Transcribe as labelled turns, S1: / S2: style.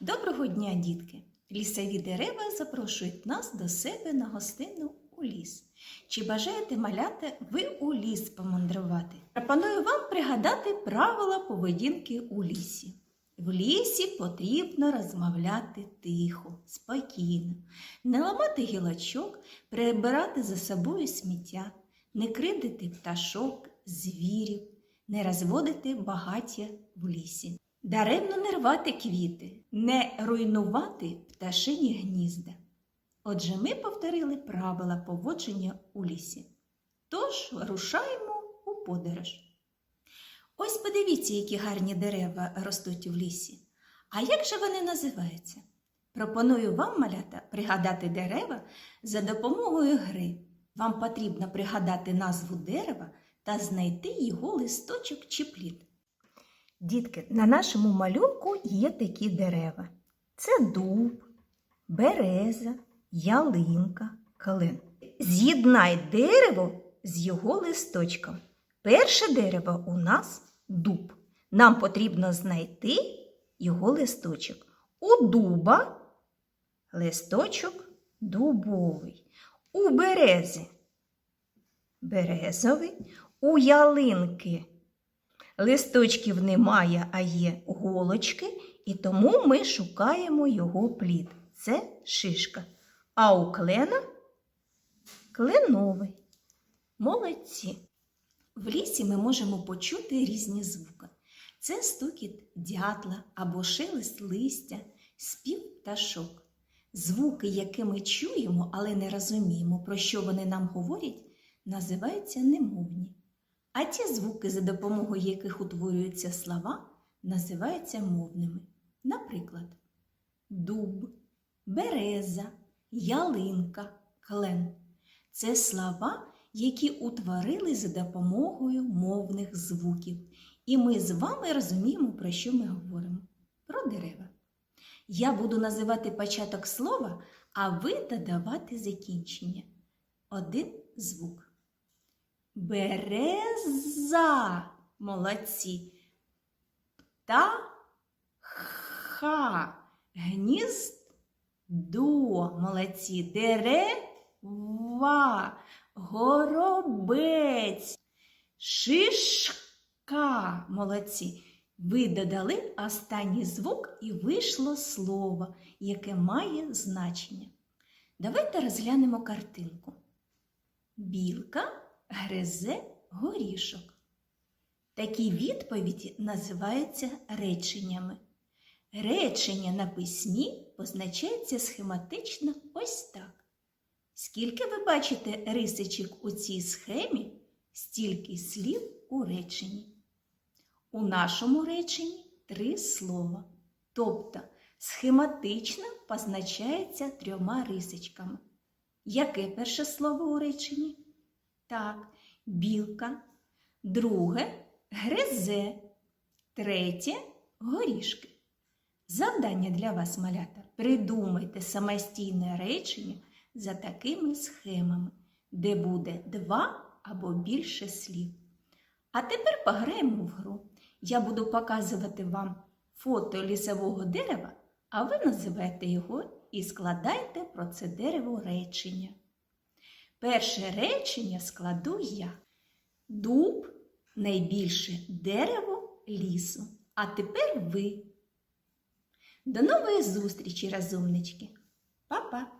S1: Доброго дня, дітки! Лісові дерева запрошують нас до себе на гостину у ліс. Чи бажаєте маляти ви у ліс помандрувати? Пропоную вам пригадати правила поведінки у лісі. В лісі потрібно розмовляти тихо, спокійно, не ламати гілочок, прибирати за собою сміття, не кривдити пташок, звірів, не розводити багаття в лісі. Даремно не рвати квіти, не руйнувати пташині гнізда. Отже, ми повторили правила поводження у лісі. Тож рушаємо у подорож. Ось подивіться, які гарні дерева ростуть у лісі. А як же вони називаються? Пропоную вам, малята, пригадати дерева за допомогою гри. Вам потрібно пригадати назву дерева та знайти його листочок чи плід. Дітки, на нашому малюнку є такі дерева: це дуб, береза, ялинка, калин. З'єднай дерево з його листочком. Перше дерево у нас дуб. Нам потрібно знайти його листочок. У дуба листочок дубовий. У берези березовий, у ялинки Листочків немає, а є голочки, і тому ми шукаємо його плід. Це шишка. А у клена кленовий. Молодці. В лісі ми можемо почути різні звуки. Це стукіт дятла або шелест листя, спів пташок. Звуки, які ми чуємо, але не розуміємо, про що вони нам говорять, називаються немовні. А ті звуки, за допомогою яких утворюються слова, називаються мовними. Наприклад, дуб, береза, ялинка, клен це слова, які утворили за допомогою мовних звуків. І ми з вами розуміємо, про що ми говоримо. Про дерева. Я буду називати початок слова, а ви додавати закінчення. Один звук. Береза. Молодці. Птаха. Гніздо. Молодці. Дерева. Горобець. Шишка. Молодці. Ви додали останній звук і вийшло слово, яке має значення. Давайте розглянемо картинку. Білка гризе горішок. Такі відповіді називаються реченнями. Речення на письмі позначається схематично ось так. Скільки ви бачите рисичок у цій схемі, стільки слів у реченні. У нашому реченні три слова. Тобто схематично позначається трьома рисочками. Яке перше слово у реченні? Так, білка. Друге гризе. Третє горішки. Завдання для вас, малята. Придумайте самостійне речення за такими схемами, де буде два або більше слів. А тепер пограємо в гру. Я буду показувати вам фото лісового дерева, а ви називаєте його і складайте про це дерево речення. Перше речення складу я. Дуб найбільше дерево лісу. А тепер ви. До нової зустрічі, розумнички. Па-па!